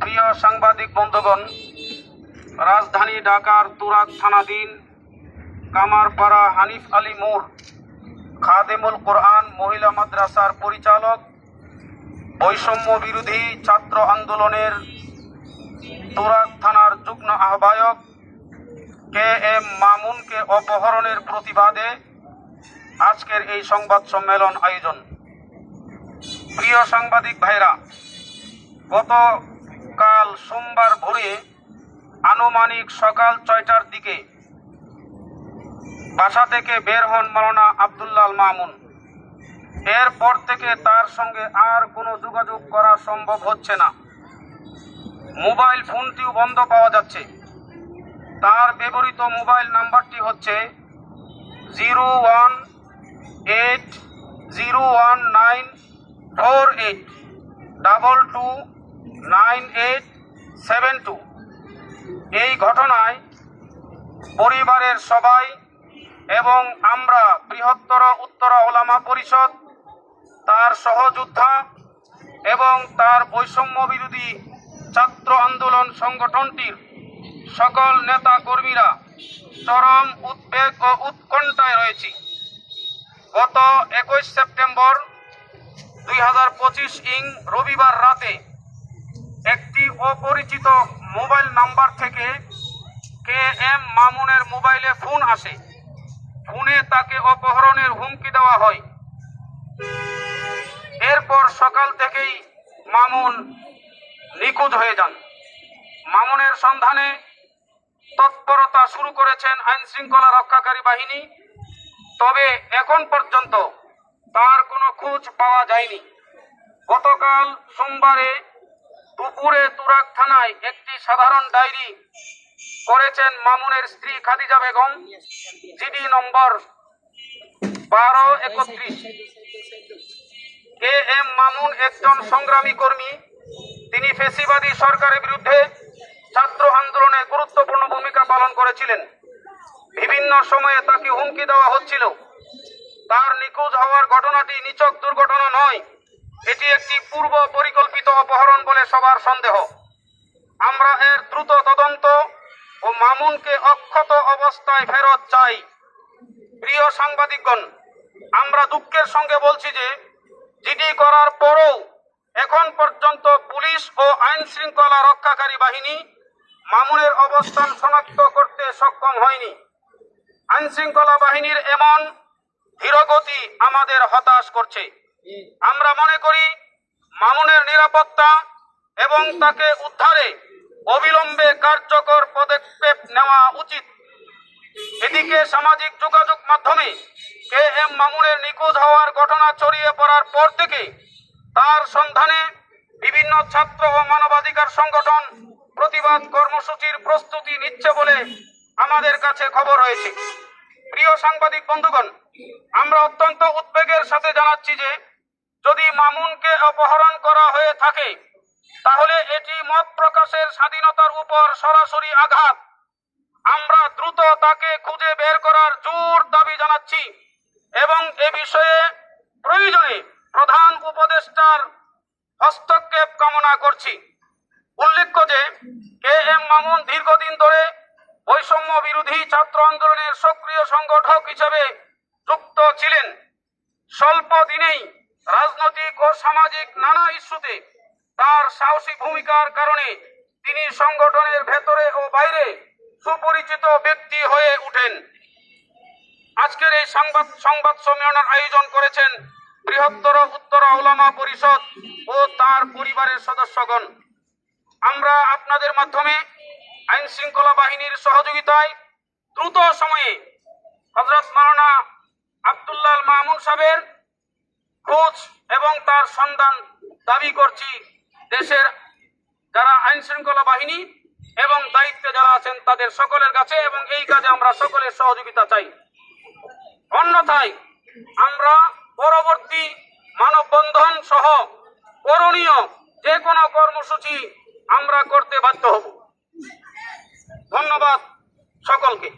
প্রিয় সাংবাদিক বন্ধুগণ, রাজধানী ঢাকার তুরাগ থানাধীন কামারপাড়া হানিফ আলী মোড়, খাদেমুল কোরআন মহিলা মাদ্রাসার পরিচালক, বৈষম্য বিরোধী ছাত্র আন্দোলনের তুরাগ থানার যুগ্ম আহ্বায়ক কে এম মামুনকে অপহরণের প্রতিবাদে আজকের এই সংবাদ সম্মেলন আয়োজন। প্রিয় সাংবাদিক ভাইরা, গতকাল সোমবার ভোরে আনুমানিক সকাল ছয়টার দিকে বাসা থেকে বের হন মাওলানা আবদুল্লাল মামুন। এরপর থেকে তার সঙ্গে আর কোনো যোগাযোগ করা সম্ভব হচ্ছে না। মোবাইল ফোনটিও বন্ধ পাওয়া যাচ্ছে। তার ব্যবহৃত মোবাইল নাম্বারটি হচ্ছে zero one eight zero one nine four eight double two nine eight seven two এই ঘটনায় পরিবারের সবাই এবং আমরা বৃহত্তর উত্তর ওলামা পরিষদ, তার সহযোদ্ধা এবং তার বৈষম্য বিরোধী ছাত্র আন্দোলন সংগঠনটির সকল নেতা কর্মীরা চরম উদ্বেগ ও উৎকণ্ঠায় রয়েছি। গত একুশ সেপ্টেম্বর দুই হাজার পঁচিশ ইং রবিবার রাতে একটি অপরিচিত মোবাইল নাম্বার থেকে কে এম মামুনের মোবাইলে ফোন আসে। ফোনে তাকে অপহরণের হুমকি দেওয়া হয়। এরপর সকাল থেকেই মামুন নিখোঁজ হয়ে যান। মামুনের সন্ধানে তৎপরতা শুরু করেছেন আইন শৃঙ্খলা রক্ষাকারী বাহিনী। তবে এখন পর্যন্ত তার কোনো খোঁজ পাওয়া যায়নি। গতকাল সোমবারে দুপুরে তুরাক থানায় একটি সাধারণ ডায়েরি করেছেন মামুনের স্ত্রী খাদিজা বেগম, জিডি নম্বর বারো একত্রিশ। কে এম মামুন একজন সংগ্রামী কর্মী। তিনি ফেসিবাদী সরকারের বিরুদ্ধে ছাত্র আন্দোলনে গুরুত্বপূর্ণ ভূমিকা পালন করেছিলেন। বিভিন্ন সময়ে তাকে হুমকি দেওয়া হচ্ছিল। ঘটনাটি নিচক দুর্ঘটনা নয়। এটি একটি পূর্ব পরিকল্পিত অপহরণ বলে সবার সন্দেহ। আমরা এর দ্রুত তদন্ত ও মামুনকে অক্ষত অবস্থায় ফেরত চাই। প্রিয় সাংবাদিকগণ, আমরা দুঃখের সঙ্গে বলছি যে, জিডি করার পরও এখন পর্যন্ত পুলিশ ও আইন শৃঙ্খলা রক্ষাকারী বাহিনী মামুনের অবস্থান শনাক্ত করতে সক্ষম হয়নি। আইন শৃঙ্খলা বাহিনীর এমন ধীরগতি আমাদের হতাশ করছে। আমরা মনে করি মামুনের নিরাপত্তা এবং তাকে উদ্ধারে অবিলম্বে কার্যকর পদক্ষেপ নেওয়া উচিত। এদিকে সামাজিক যোগাযোগ মাধ্যমে কে এম মামুনের নিখোঁজ হওয়ার ঘটনা ছড়িয়ে পড়ার পর থেকে তার সন্ধানে বিভিন্ন ছাত্র ও মানবাধিকার সংগঠন প্রতিবাদ কর্মসূচির প্রস্তুতি নিচ্ছে বলে আমাদের কাছে খবর হয়েছে। প্রিয় সাংবাদিক বন্ধুগণ, আমরা অত্যন্ত উদ্বেগের সাথে জানাচ্ছি যে, যদি মামুনকে অপহরণ করা হয়ে থাকে, তাহলে এটি মত প্রকাশের স্বাধীনতার উপর সরাসরি আঘাত। আমরা দ্রুত তাকে খুঁজে বের করার জোর দাবি জানাচ্ছি এবং এ বিষয়ে প্রয়োজনে প্রধান উপদেষ্টার হস্তক্ষেপ কামনা করছি। উল্লেখ্য যে, কে এম মামুন দীর্ঘদিন ধরে সামাজিক নানা ইস্যুতে তার সাহসী ভূমিকার কারণে তিনি সংগঠনের ভেতরে ও বাইরে সুপরিচিত ব্যক্তি হয়ে উঠেন। আজকের এই সংবাদ সংবাদ সম্মেলনের আয়োজন করেছেন বৃহত্তর উত্তর ওলামা পরিষদ ও তার পরিবারের সদস্যগণ। আমরা আপনাদের মাধ্যমে আইন শৃঙ্খলা বাহিনীর সহযোগিতায় দ্রুত সময়ে হজরত মাওলানা আবদুল্লাহ মামুন সাহেবের খোঁজ এবং তার সন্ধান দাবি করছি, দেশের যারা আইন শৃঙ্খলা বাহিনী এবং দায়িত্বে যারা আছেন তাদের সকলের কাছে এবং এই কাজে আমরা সকলের সহযোগিতা চাই। অন্যথায় আমরা পরবর্তী মানববন্ধন সহ করণীয় যে কোনো কর্মসূচি আমরা করতে বাধ্য হব। ধন্যবাদ সকলকে।